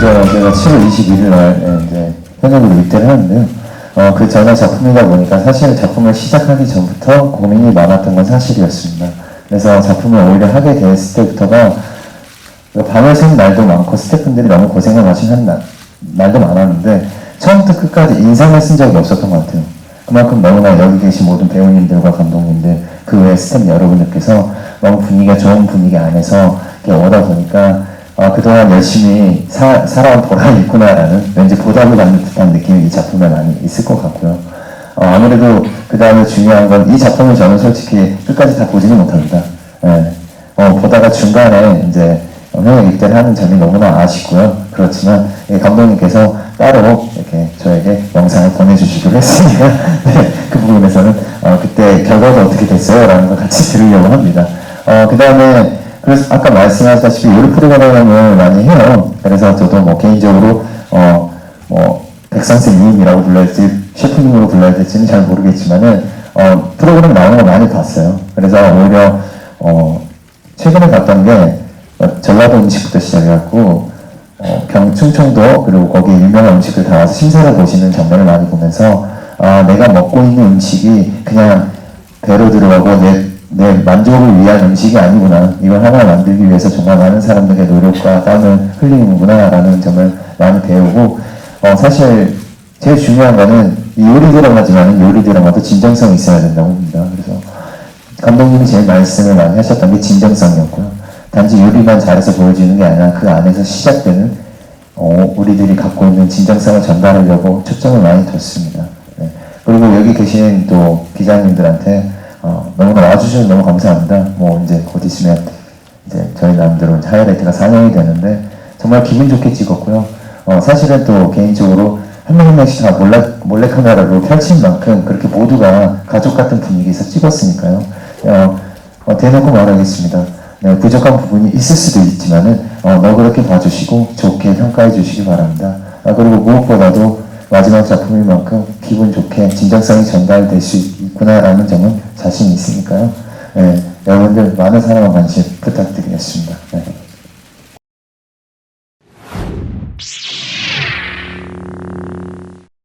먼저 제가 7월 21일 날 이제 현역으로 입대를 하는데요. 어, 그 전에 작품이다 보니까 사실 작품을 시작하기 전부터 고민이 많았던 건 사실이었습니다. 그래서 작품을 오히려 하게 됐을 때부터가 밤을 샌 날도 많고 스태프분들이 너무 고생을 날, 날도 많았는데 처음부터 끝까지 인상을 쓴 적이 없었던 것 같아요. 그만큼 너무나 여기 계신 모든 배우님들과 감독님들 그외 스태프 여러분들께서 너무 분위기가 좋은 분위기 안에서 이렇게 오다 보니까 어, 그동안 열심히 사, 살아온 보람이 있구나라는 왠지 보답을 받는 듯한 느낌이 이 작품에 많이 있을 것 같고요. 어, 아무래도 그 다음에 중요한 건 이 작품을 저는 솔직히 끝까지 다 보지는 못합니다. 예. 어, 보다가 중간에 이제 형의 입대를 하는 점이 너무나 아쉽고요. 그렇지만 이 감독님께서 따로 이렇게 저에게 영상을 보내주시기로 했으니까 네, 그 부분에서는 어, 그때 결과가 어떻게 됐어요? 라는 걸 같이 들으려고 합니다. 어, 그 다음에 그래서 아까 말씀하셨다시피 요리 프로그램을 많이 해요. 그래서 저도 뭐 개인적으로 어, 뭐 백선생님이라고 불러야 될지 셰프님으로 불러야 될지는 잘 모르겠지만은 어, 프로그램 나오는 거 많이 봤어요. 그래서 오히려 어, 최근에 봤던 게 어, 전라도 음식부터 시작해갖고 어, 경 충청도 그리고 거기 유명한 음식을 다 와서 신세를 보시는 장면을 많이 보면서 아 내가 먹고 있는 음식이 그냥 배로 들어가고 내, 내 만족을 위한 음식이 아니구나 이걸 하나 만들기 위해서 정말 많은 사람들의 노력과 땀을 흘리는구나 라는 점을 많이 배우고 어, 사실 제일 중요한 거는 이 요리 드라마지만 요리 드라마도 진정성이 있어야 된다고 봅니다 그래서 감독님이 제일 말씀을 많이 하셨던 게 진정성이었고요. 단지 요리만 잘해서 보여주는 게 아니라 그 안에서 시작되는 어, 우리들이 갖고 있는 진정성을 전달하려고 초점을 많이 뒀습니다. 네. 그리고 여기 계신 또 기자님들한테 와주셔서 너무 감사합니다. 뭐 이제 곧 있으면 이제 저희 이제 하이라이트가 상영이 되는데 정말 기분 좋게 찍었고요. 어, 사실은 또 개인적으로 한 명 한 명씩 다 몰래, 몰래카메라로 펼친 만큼 그렇게 모두가 가족 같은 분위기에서 찍었으니까요. 어, 어, 대놓고 말하겠습니다. 네, 부족한 부분이 있을 수도 있지만은 어, 너그럽게 봐주시고 좋게 평가해 주시기 바랍니다. 아, 그리고 무엇보다도 마지막 작품인 만큼 기분 좋게 진정성이 전달될 수 있구나라는 점은 자신이 있으니까요. 네, 여러분들 많은 사랑과 관심 부탁드리겠습니다. 네.